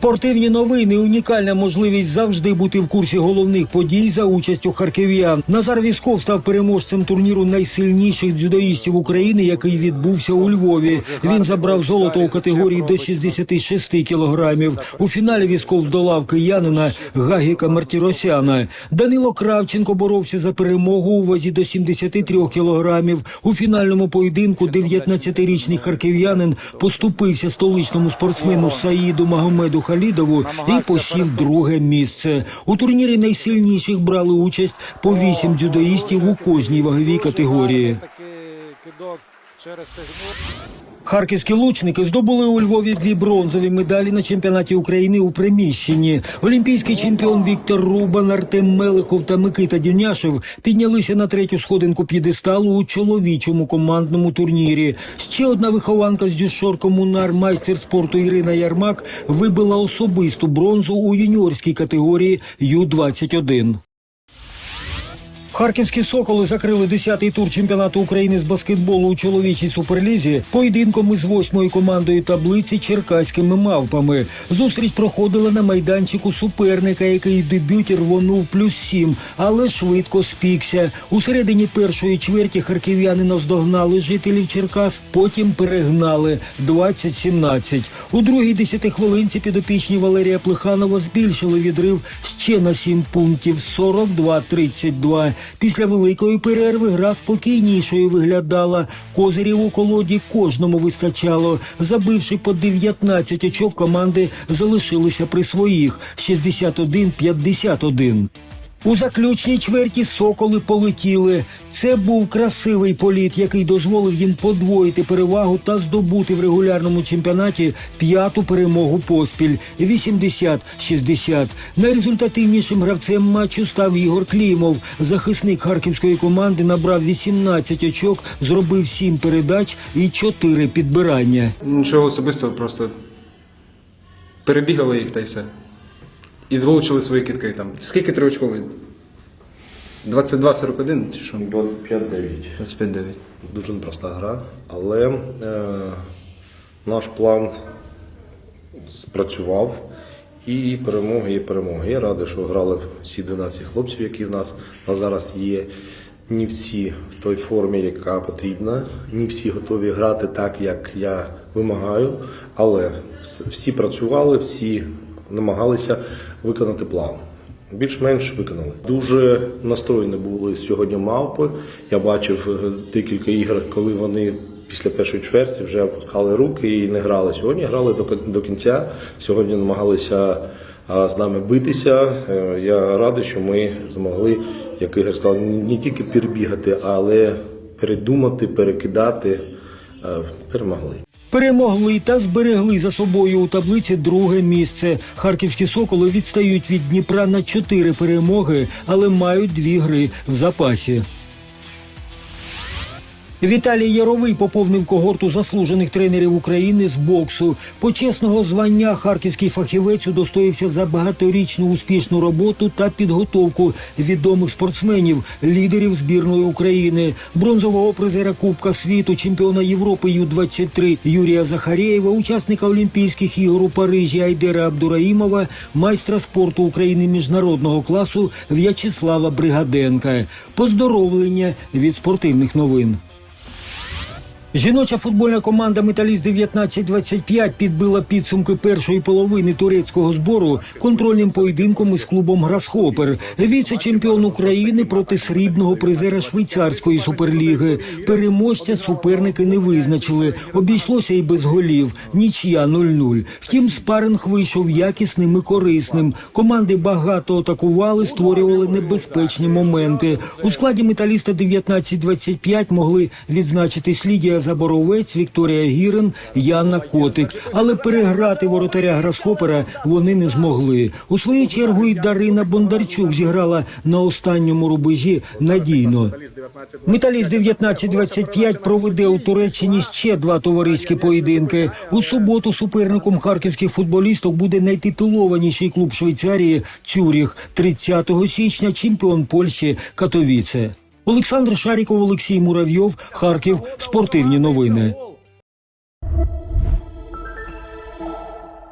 Спортивні новини унікальна можливість завжди бути в курсі головних подій за участю харків'ян. Назар Вісков став переможцем турніру найсильніших дзюдоїстів України, який відбувся у Львові. Він забрав золото у категорії до 66 кілограмів. У фіналі Вісков здолав киянина Гагіка Мартіросяна. Данило Кравченко боровся за перемогу у вазі до 73 кілограмів. У фінальному поєдинку 19-річний харків'янин поступився столичному спортсмену Саїду Магомеду Халідову і посів друге місце. У турнірі найсильніших брали участь по вісім дзюдоїстів у кожній ваговій категорії. Через стегно. Харківські лучники здобули у Львові дві бронзові медалі на чемпіонаті України у приміщенні. Олімпійський чемпіон Віктор Рубан, Артем Мелихов та Микита Дюняшев піднялися на третю сходинку п'єдесталу у чоловічому командному турнірі. Ще одна вихованка з Дюшор Комунар, майстер спорту Ірина Ярмак, вибила особисту бронзу у юніорській категорії Ю-21. Харківські соколи закрили 10-й тур чемпіонату України з баскетболу у чоловічій суперлізі поєдинком із восьмою командою таблиці черкаськими мавпами. Зустріч проходила на майданчику суперника, який дебюті рвонув плюс сім, але швидко спікся. У середині першої чверті харків'яни наздогнали жителів Черкас, потім перегнали 20-17. У другій десятихвилинці підопічні Валерія Плеханова збільшили відрив ще на 7 пунктів 42-32. Після великої перерви гра спокійнішою виглядала. Козирів у колоді кожному вистачало. Забивши по 19 очок, команди залишилися при своїх 61-51. У заключній чверті соколи полетіли. Це був красивий політ, який дозволив їм подвоїти перевагу та здобути в регулярному чемпіонаті п'яту перемогу поспіль 80-60. Найрезультативнішим гравцем матчу став Ігор Клімов. Захисник харківської команди набрав 18 очок, зробив 7 передач і 4 підбирання. Нічого особистого, просто перебігали їх та й все. І влучили свої кітки там. Скільки триочковий? 22-41 чи що? 25-9. 25-9. Дуже непроста гра, але е, наш план спрацював. І перемоги, і перемоги. Я радий, що грали всі 12 хлопців, які в нас на зараз є. Не всі в той формі, яка потрібна, не всі готові грати так, як я вимагаю. Але всі працювали, всі намагалися виконати план. Більш-менш виконали. Дуже настроєні були сьогодні мавпи. Я бачив е, декілька ігор, коли вони після першої чверті вже опускали руки і не грали. Сьогодні грали до, кін- до кінця. Сьогодні намагалися з нами битися. Е, Я радий, що ми змогли, як Ігор сказав, не не тільки перебігати, але передумати, перекидати. Е, Перемогли. Перемогли та зберегли за собою у таблиці друге місце. Харківські соколи відстають від Дніпра на чотири перемоги, але мають дві гри в запасі. Віталій Яровий поповнив когорту заслужених тренерів України з боксу. Почесного звання харківський фахівець удостоївся за багаторічну успішну роботу та підготовку відомих спортсменів, лідерів збірної України, бронзового призера Кубка світу, чемпіона Європи Ю-23 Юрія Захарєєва, учасника Олімпійських ігор у Парижі Айдера Абдураїмова, майстра спорту України міжнародного класу В'ячеслава Бригаденка. Поздоровлення від спортивних новин. Жіноча футбольна команда Металіст 1925 підбила підсумки першої половини турецького збору контрольним поєдинком із клубом Грасхопер. Віце-чемпіон України проти срібного призера швейцарської суперліги. Переможця суперники не визначили. Обійшлося і без голів. Нічия 0-0. Втім, спаринг вийшов якісним і корисним. Команди багато атакували, створювали небезпечні моменти. У складі металіста 1925 могли відзначитись Лідія Заборовець, Вікторія Гірин, Яна Котик. Але переграти воротаря Грасхопера вони не змогли. У свою чергу і Дарина Бондарчук зіграла на останньому рубежі надійно. Металіст 1925 проведе у Туреччині ще два товариські поєдинки. У суботу суперником харківських футболісток буде найтитулованіший клуб Швейцарії Цюріх. 30 січня чемпіон Польщі Катовіце. Олександр Шаріков, Олексій Муравйов, Харків. Спортивні новини.